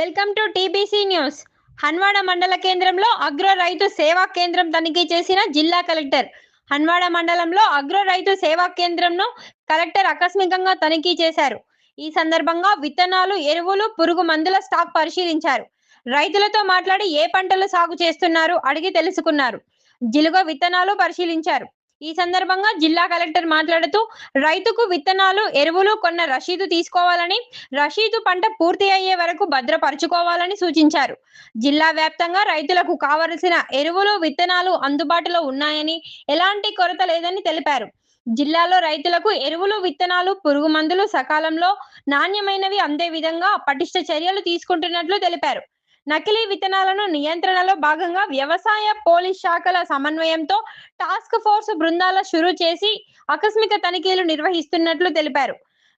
Welcome to TBC news. Hanwada మండల కేంద్రంలో agro రైతు సేవా కేంద్రం తనిఖీ చేసిన జిల్లా కలెక్టర్. హన్వాడ మండలంలో అగ్రో రైతు సేవా కేంద్రంను కలెక్టర్ ఆకస్మికంగా తనిఖీ చేశారు. ఈ సందర్భంగా విత్తనాలు ఎరువులు పురుగు మందుల స్టాక్ పరిశీలించారు. రైతులతో మాట్లాడి ఏ పంటలు సాగు చేస్తున్నారు అడిగి తెలుసుకున్నారు. జిలుగ విత్తనాలు పరిశీలించారు. ఈ సందర్భంగా జిల్లా కలెక్టర్ మాట్లాడుతూ రైతుకు విత్తనాలు ఎరువులు కొన్న రషీదు తీసుకోవాలని రషీదు పంట పూర్తి అయ్యే వరకు భద్రపరుచుకోవాలని సూచించారు. జిల్లా వ్యాప్తంగా రైతులకు కావలసిన ఎరువులు విత్తనాలు అందుబాటులో ఉన్నాయని ఎలాంటి కొరత లేదని తెలిపారు. జిల్లాలో రైతులకు ఎరువులు విత్తనాలు పురుగు మందులు సకాలంలో నాణ్యమైనవి అందే విధంగా పటిష్ట చర్యలు తీసుకుంటున్నట్లు తెలిపారు. నకిలీ విత్తనాలను నియంత్రణలో భాగంగా వ్యవసాయ పోలీస్ శాఖల సమన్వయంతో టాస్క్ ఫోర్స్ బృందాల షురూ చేసి ఆకస్మిక తనిఖీలు నిర్వహిస్తున్నట్లు తెలిపారు.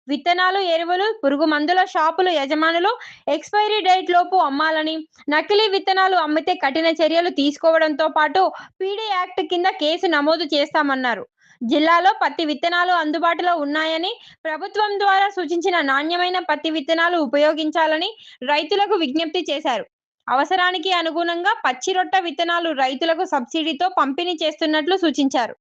విత్తనాలు ఎరువులు పురుగు మందుల షాపుల యజమానులు ఎక్స్పైరీ డేట్ లోపు అమ్మాలని నకిలీ విత్తనాలు అమ్మితే కఠిన చర్యలు తీసుకోవడంతో పాటు పీడీ యాక్ట్ కింద కేసు నమోదు చేస్తామన్నారు. జిల్లాలో పత్తి విత్తనాలు అందుబాటులో ఉన్నాయని ప్రభుత్వం ద్వారా సూచించిన నాణ్యమైన పత్తి విత్తనాలు ఉపయోగించాలని రైతులకు విజ్ఞప్తి చేశారు. అవసరానికి అనుగుణంగా పచ్చి రొట్ట విత్తనాలు రైతులకు సబ్సిడీతో పంపిణీ చేస్తున్నట్లు సూచించారు.